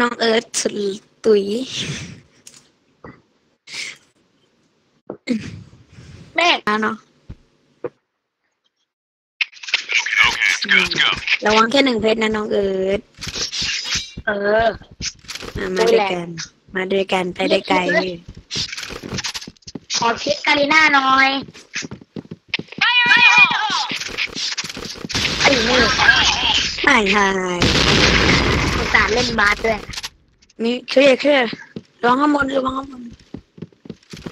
น้องเอิร์ธสุดตุ๋ยเมฆอะเนาะ Okay, let's go. Let's go. ระวังแค่หนึ่งเพชรนะน้องเอิร์ธเออ อะมาด้วยกัน มาด้วยกันไปได้ไกลพี่ขอคิดกาลิน่าหน่อยไอ้นี่ใช่ใช่อุต ส่าห์เล่นบาสด้วย มีเคลียร์เคลียร์ระวังข้างบนระวังข้างบน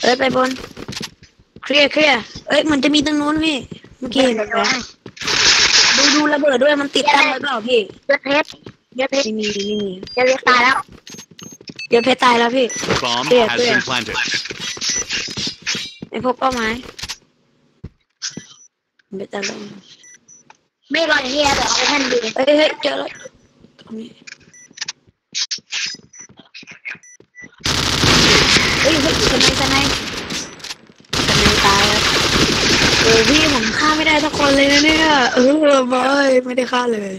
เอิร์ธไปบน เคลียร์เคลียร์เอ้ยมันจะมีตรงนู้นพี่ เมื่อกี้เห็นแบบดูดูระเบิดด้วยมันติดตั้งไว้เปล่าพี่เยอะเพชรเยอะเพชรไม่มีไม่มีเยอะเพชรตายแล้วเดี๋ยวเพชรตายแล้วพี่ Bomb Clear, has clear. been planted. ไอ้พวกเป้าหมายไปตะลงไม่รออย่างนี้แล้วเดี๋ยวเอาไปแท่นดีเฮ้ยเฮ้ยเจอแล้วตรงนี้เฮ้ยเฮ้ย สไนสไนสไนตายแล้วโอ้พี่ผมฆ่าไม่ได้ทุกคนเลยนะเนี่ยเออไม่ไม่ได้ฆ่าเลย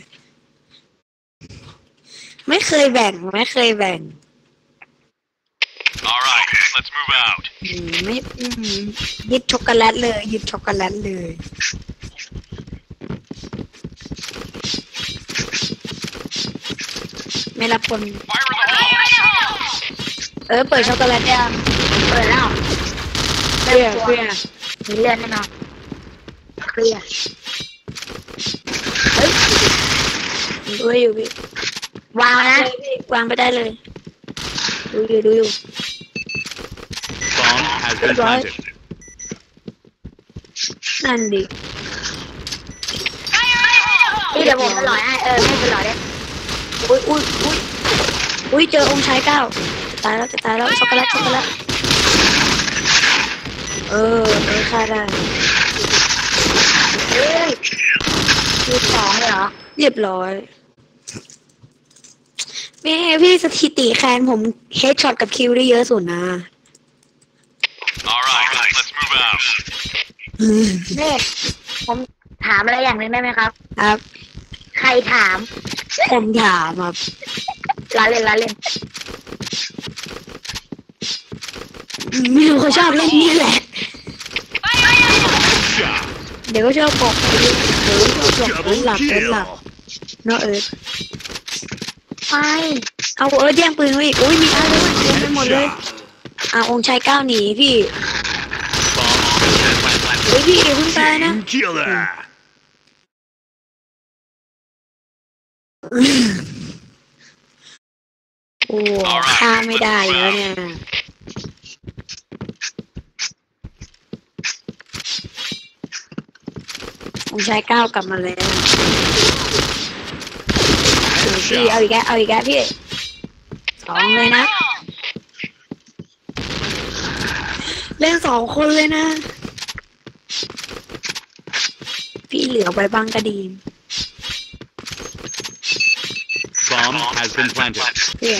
ไม่เคยแบ่งไม่เคยแบ่ง All right, let's move out. อืมไม่อืมยึดช็อกโกแลตเลยยึดช็อกโกแลตเลย ไม่รับคน Fire in the hole! เออเปิดช็อกโกแลตยังเปิดแล้วเคลียร์เคลียร์มีเลือดแน่นอนเคลียร์ดูให้อยู่พี่วางนะวางไปได้เลย ดูอยู่ดูอยู่ Bomb has been planted. นั่นดินี่เดี๋ยวผมไปหล่อยให้เออให้ไปหล่อยได้อุ้ยอุ้ยอุ้ยอุ้ยเจอองค์ชายเก้าจะ ตายแล้วจะตายแล้วช็อกโกแลตช็อกโกแลตเออเออฆ่าได้เฮ้ยมีสองเลยเหรอเรียบร้อยแม่พี่สถิติแคนผมเฮดช็อตกับคิวได้เยอะสุดนะ All right, let's move out. เมฆผมถามอะไรอย่างหนึ่งได้ไหมครับ ครับ ใครถามผมถามครับ ล้อเล่นล้อเล่น ไม่รู้เขาชอบเล่นนี่แหละ Shot. เดี๋ยวก็ชอบบอกเดี๋ยวก็ชอบบอกเอิร์ธหลับเอิร์ธหลับเนาะเอิร์ธไม่เอาเอิร์ธแย่งปืนไว้อีกอุ้ยมีอะไรด้วยเต็มไปหมดเลย Shot. อ่าองค์ชายเก้าหนีพี่ Bomb has been planted. เฮ้ยพี่เดี๋ยวเพิ่งตายนะ Killer. โอ้ฆ่าไม่ได้แล้วเนี่ย องค์ชายเก้ากลับมาแล้วพี่เอาอีกแล้วเอาอีกแล้วพี่สองเลยนะ เล่นสองคนเลยนะ พี่เหลือไว้บ้างก็ดี Bomb has been planted. เพี่ย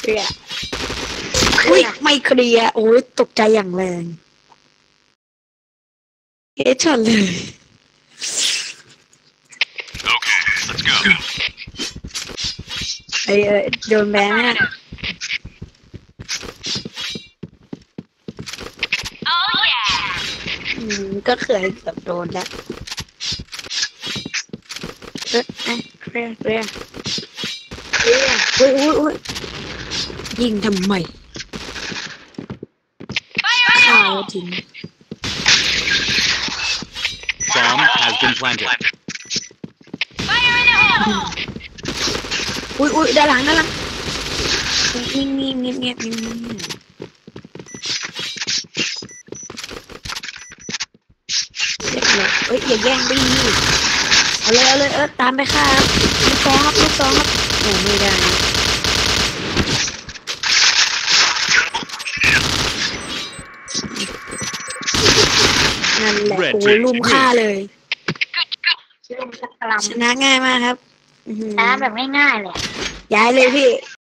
เพี่ยอุ้ยไม่เคลียร์โอ้ยตกใจอย่างแรง เฮดช็อตเลย Okay, let's go. ไอ้เอ้ยโดนแบนเนี่ยอืมก็เคยเกือบโดนแล้วเอ๊ะเอ๊ะเคลียร์เคลียร์เคลียร์อุ้ยอุ้ยอุ้ยยิงทำไมข่าวทิ้ง Bomb has been planted. อุ้ยอุ้ยด้านหลังด้านหลังนิ่งนิ่งเงียบเงียบนิ่งนิ่งเรียบร้อยเอ้ยอย่าแย่งดิเอาเลยเอาเลยเออตามไปค่ะลูกซองครับลูกซองครับโอ้ไม่ได้ นั่นแหละโอ้ลุมฆ่าเลยลุมสักกลัมชนะง่ายมากครับอื้อหือนะแบบง่ายๆเลยย้ายเลยพี่